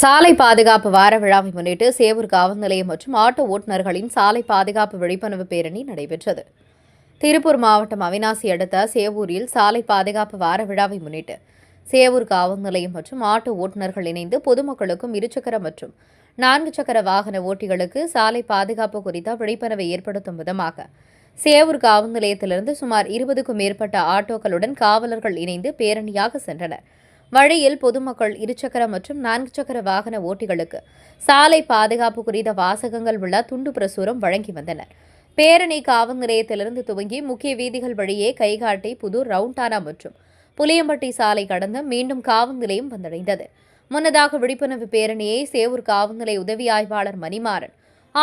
சாலை பாதுகாப்பு வார விழாவை முன்னிட்டு சேவூர் காவல் நிலையம் மற்றும் ஆட்டோ ஓட்டுநர்களின் சாலை பாதுகாப்பு விழிப்புணர்வு பேரணி நடைபெற்றது. திருப்பூர் மாவட்டம் அவினாசி அடுத்த சேவூரில் சாலை பாதுகாப்பு வார விழாவை முன்னிட்டு சேவூர் காவல் நிலையம் மற்றும் ஆட்டோ ஓட்டுநர்கள் இணைந்து பொதுமக்களுக்கும் இருசக்கர மற்றும் நான்கு சக்கர வாகன ஓட்டிகளுக்கு சாலை பாதுகாப்பு குறித்த விழிப்புணர்வை ஏற்படுத்தும் விதமாக சேவூர் காவல் நிலையத்திலிருந்து சுமார் இருபதுக்கும் மேற்பட்ட ஆட்டோக்களுடன் காவலர்கள் இணைந்து பேரணியாக சென்றனர். வழியில் பொதுமக்கள் இருசக்கர மற்றும் நான்கு சக்கர வாகன ஓட்டிகளுக்கு சாலை பாதுகாப்பு குறித்த வாசகங்கள் உள்ள துண்டு பிரசுரம் வழங்கி வந்தனர் பேரணி காவல் நிலையத்திலிருந்து துவங்கி முக்கிய வீதிகள் வழியே கைகாட்டி புதூர் ரவுண்டானா மற்றும் புளியம்பட்டி சாலை கடந்து மீண்டும் காவல் நிலையம் வந்தடைந்தது. முன்னதாக விழிப்புணர்வு பேரணியை சேவூர் காவல் நிலைய உதவி ஆய்வாளர் மணிமாறன்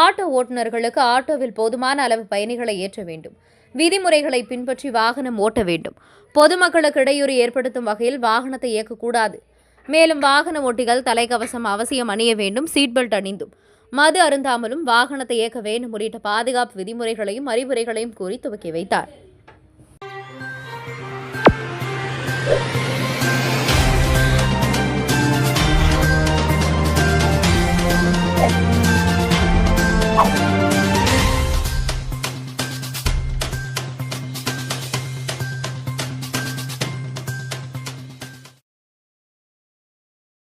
ஆட்டோ ஓட்டுநர்களுக்கு ஆட்டோவில் போதுமான அளவு பயணிகளை ஏற்ற வேண்டும். விதிமுறைகளை பின்பற்றி வாகனம் ஓட்ட வேண்டும். பொதுமக்களுக்கு இடையூறு ஏற்படுத்தும் வகையில் வாகனத்தை இயக்கக்கூடாது. மேலும் வாகன ஓட்டிகள் தலைக்கவசம் அவசியம் அணிய வேண்டும் சீட் பெல்ட் அணிந்தும். மது அருந்தாமலும் வாகனத்தை இயக்க வேண்டும் உள்ளிட்ட பாதுகாப்பு விதிமுறைகளையும் அறிவுரைகளையும் கூறி துவக்கி வைத்தார்.